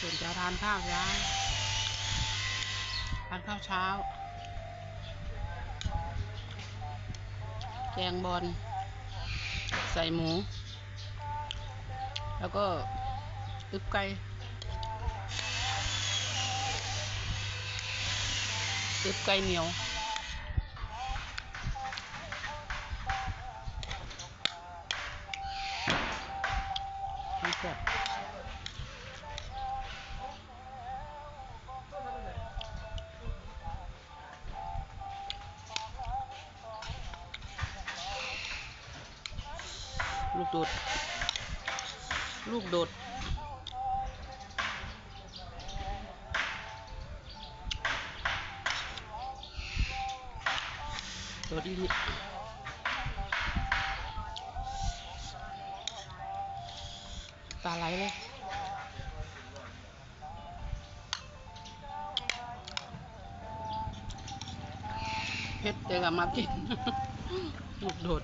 ส่วนจะทานข้าวย้ายทานข้าวเช้า แกงบอลใส่หมู แล้วก็อึบไก่อึบไก่เหนียว ลูกโดด ลูกโดด โดดอีตาไหลเลยเพชรเจอกับมากินลูกโดด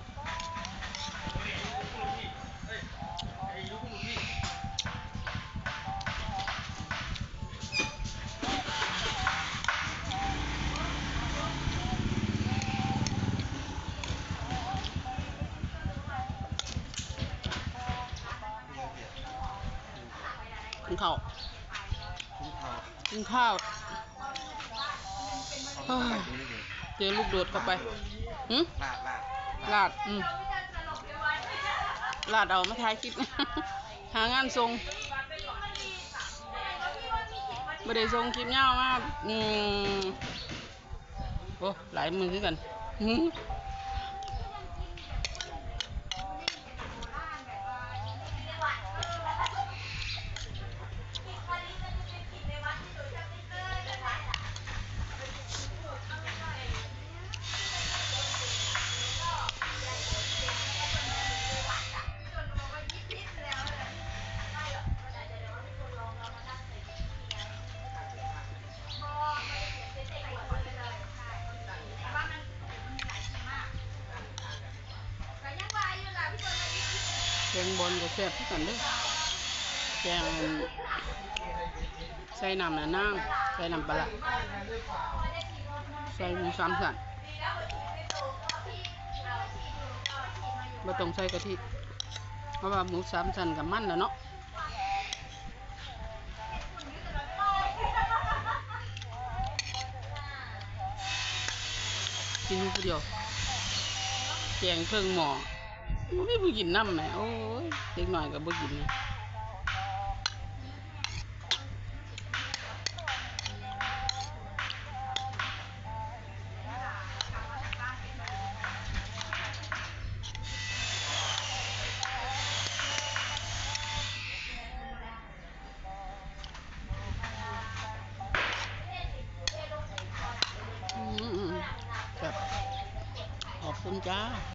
กินข้าวกินข้าวเฮ้ยเจอลูกโดดเข้าไปหืมลาดลาดลาดอืมลาดเอามาถ่ายคลิป หางานทรงไม่ได้ทรงคลิปยาวมากอืมโอ้หลายมือคือกันหืม แกงบอลก็แซ่บคือกันเด้อแกงใส่น้ำน่ะน้ำใส่น้ำปลาใส่หมูสามสันบ่ต้องใส่กะทิเพราะว่าหมูสามสันกับมันแล้วเนาะกินผู้เดียวแกงเครื่องหม้อ ไม่ผู้กินน้ำแหมโอ้ยเด็กหน่อยก็บ่กินนะอืมๆๆครับขอบคุณจ้า